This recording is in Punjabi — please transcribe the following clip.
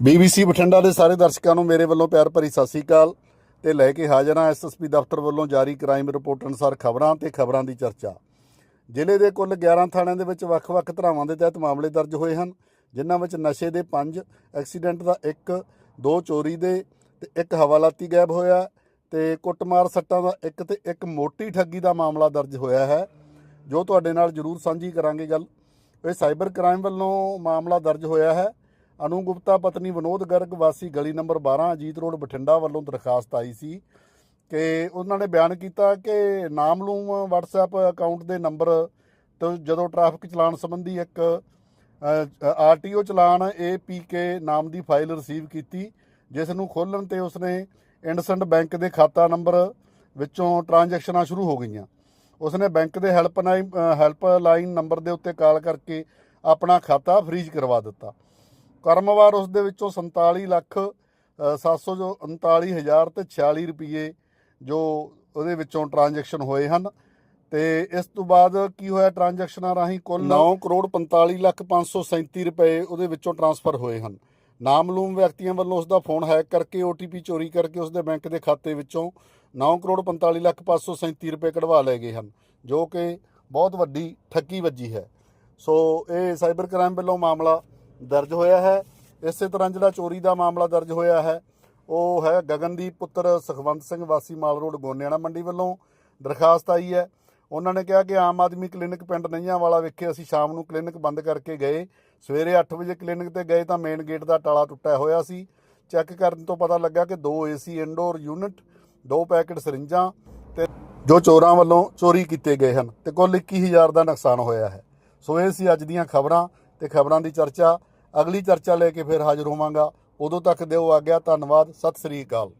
BBC ਬਠਿੰਡਾ ਦੇ ਸਾਰੇ ਦਰਸ਼ਕਾਂ ਨੂੰ ਮੇਰੇ ਵੱਲੋਂ ਪਿਆਰ ਭਰੀ ਸਤਿ ਸ੍ਰੀ ਅਕਾਲ ਤੇ ਲੈ ਕੇ ਹਾਜ਼ਰ ਹਾਂ ਐਸਐਸਪੀ ਦਫ਼ਤਰ ਵੱਲੋਂ ਜਾਰੀ ਕ੍ਰਾਈਮ ਰਿਪੋਰਟ ਅਨੁਸਾਰ ਖਬਰਾਂ ਤੇ ਖਬਰਾਂ ਦੀ ਚਰਚਾ। ਜ਼ਿਲ੍ਹੇ ਦੇ ਕੁੱਲ 11 ਥਾਣਿਆਂ ਦੇ ਵਿੱਚ ਵੱਖ-ਵੱਖ ਧਾਰਾਵਾਂ ਦੇ ਤਹਿਤ ਮਾਮਲੇ ਦਰਜ ਹੋਏ ਹਨ, ਜਿਨ੍ਹਾਂ ਵਿੱਚ ਨਸ਼ੇ ਦੇ 5 ਐਕਸੀਡੈਂਟ ਦਾ 1 ਦੋ ਚੋਰੀ ਦੇ ਤੇ ਇੱਕ ਹਵਾਲਾਤੀ ਗਾਇਬ ਹੋਇਆ ਤੇ ਕੁੱਟਮਾਰ ਸੱਟਾਂ ਦਾ ਇੱਕ ਤੇ ਇੱਕ ਮੋਟੀ ਠੱਗੀ ਦਾ ਮਾਮਲਾ ਦਰਜ ਹੋਇਆ ਹੈ। ਜੋ ਤੁਹਾਡੇ ਨਾਲ ਜ਼ਰੂਰ ਸਾਂਝੀ ਕਰਾਂਗੇ ਗੱਲ। ਇਹ ਸਾਈਬਰ ਕ੍ਰਾਈਮ ਵੱਲੋਂ ਮਾਮਲਾ ਦਰਜ ਹੋਇਆ ਹੈ। ਅਨੂ ਗੁਪਤਾ, ਪਤਨੀ ਵਿਨੋਦ ਗਰਗ, ਵਾਸੀ ਗਲੀ ਨੰਬਰ 12 ਅਜੀਤ ਰੋਡ, ਬਠਿੰਡਾ ਵੱਲੋਂ ਦਰਖਾਸਤ ਆਈ ਸੀ ਕਿ ਉਹਨਾਂ ਨੇ ਬਿਆਨ ਕੀਤਾ ਕਿ ਨਾਮਲੂਮ WhatsApp ਅਕਾਊਂਟ ਦੇ ਨੰਬਰ ਤੋਂ ਜਦੋਂ ਟ੍ਰੈਫਿਕ ਚਲਾਨ ਸੰਬੰਧੀ ਇੱਕ ਆਰਟੀਓ ਚਲਾਨ APK ਨਾਮ ਦੀ ਫਾਈਲ ਰਿਸੀਵ ਕੀਤੀ, ਜਿਸ ਨੂੰ ਖੋਲਣ ਤੇ ਉਸਨੇ ਇੰਡਸਇੰਡ ਬੈਂਕ ਦੇ ਖਾਤਾ ਨੰਬਰ ਵਿੱਚੋਂ ਟ੍ਰਾਂਜੈਕਸ਼ਨਾਂ ਸ਼ੁਰੂ ਹੋ ਗਈਆਂ। ਉਸਨੇ ਬੈਂਕ ਦੇ ਹੈਲਪਲਾਈਨ ਹੈਲਪਲਾਈਨ ਨੰਬਰ ਦੇ ਉੱਤੇ ਕਾਲ ਕਰਕੇ ਆਪਣਾ ਖਾਤਾ ਫ੍ਰੀਜ਼ ਕਰਵਾ ਦਿੱਤਾ। ਕਰਮਵਾਰ ਉਸ ਦੇ ਵਿੱਚੋਂ 47 ਲੱਖ ਅ, 700 ਜੋ 39000 ਤੇ 46 ਰੁਪਏ ਜੋ ਉਹਦੇ ਵਿੱਚੋਂ ਟ੍ਰਾਂਜੈਕਸ਼ਨ ਹੋਏ ਹਨ। ਤੇ ਇਸ ਤੋਂ ਬਾਅਦ ਕੀ ਹੋਇਆ ਟ੍ਰਾਂਜੈਕਸ਼ਨਾਂ ਰਾਹੀਂ ਕੁੱਲ? 9 ਕਰੋੜ 45 ਲੱਖ 537 ਰੁਪਏ ਉਹਦੇ ਵਿੱਚੋਂ ਟ੍ਰਾਂਸਫਰ ਹੋਏ ਹਨ। ਨਾਮਲੂਮ ਵਿਅਕਤੀਆਂ ਵੱਲੋਂ ਉਸ ਦਾ ਫੋਨ ਹੈਕ ਕਰਕੇ OTP ਚੋਰੀ ਕਰਕੇ ਉਸ ਦੇ ਬੈਂਕ ਦੇ ਖਾਤੇ ਵਿੱਚੋਂ 9 ਕਰੋੜ 45 ਲੱਖ 537 ਰੁਪਏ ਕਢਵਾ ਲਏ ਗਏ ਹਨ ਜੋ ਕਿ ਬਹੁਤ ਵੱਡੀ ਠੱਗੀ ਵੱਜੀ ਹੈ। ਸੋ ਇਹ ਸਾਈਬਰ ਕ੍ਰਾਈਮ ਵੱਲੋਂ ਮਾਮਲਾ ਦਰਜ ਹੋਇਆ ਹੈ। ਇਸੇ ਤਰ੍ਹਾਂ ਜਿਹੜਾ ਚੋਰੀ ਦਾ ਮਾਮਲਾ ਦਰਜ ਹੋਇਆ ਹੈ, ਉਹ ਹੈ ਗਗਨਦੀਪ ਪੁੱਤਰ ਸੁਖਵੰਤ ਸਿੰਘ ਵਾਸੀ ਮਾਲ ਰੋਡ ਗੋਨਿਆਣਾ ਮੰਡੀ ਵੱਲੋਂ ਦਰਖਾਸਤ ਆਈ ਹੈ। ਉਹਨਾਂ ਨੇ ਕਿਹਾ ਕਿ ਆਮ ਆਦਮੀ ਕਲੀਨਿਕ ਪਿੰਡ ਨਈਆਂ ਵਾਲਾ ਵਿਖੇ ਅਸੀਂ ਸ਼ਾਮ ਨੂੰ ਕਲੀਨਿਕ ਬੰਦ ਕਰਕੇ ਗਏ। ਸਵੇਰੇ 8 ਵਜੇ ਕਲੀਨਿਕ ਤੇ ਗਏ ਤਾਂ ਮੇਨ ਗੇਟ ਦਾ ਤਾਲਾ ਟੁੱਟਿਆ ਹੋਇਆ ਸੀ। ਚੈੱਕ ਕਰਨ ਤੋਂ ਪਤਾ ਲੱਗਾ ਕਿ ਦੋ ਏਸੀ ਇਨਡੋਰ ਯੂਨਿਟ, ਦੋ ਪੈਕੇਟ ਸਰਿੰਜਾਂ ਤੇ ਜੋ ਚੋਰਾਂ ਵੱਲੋਂ ਚੋਰੀ ਕੀਤੇ ਗਏ ਹਨ ਤੇ ਕੁੱਲ 21000 ਦਾ ਨੁਕਸਾਨ ਹੋਇਆ ਹੈ। ਸੋ ਇਹ ਸੀ ਅੱਜ ਦੀਆਂ ਖਬਰਾਂ ਤੇ ਖਬਰਾਂ ਦੀ ਚਰਚਾ। ਅਗਲੀ ਚਰਚਾ ਲੈ ਕੇ ਫਿਰ ਹਾਜ਼ਰ ਹੋਵਾਂਗਾ। ਉਦੋਂ ਤੱਕ ਦਿਓ ਆਗਿਆ, ਧੰਨਵਾਦ, ਸਤਿ ਸ੍ਰੀ ਅਕਾਲ।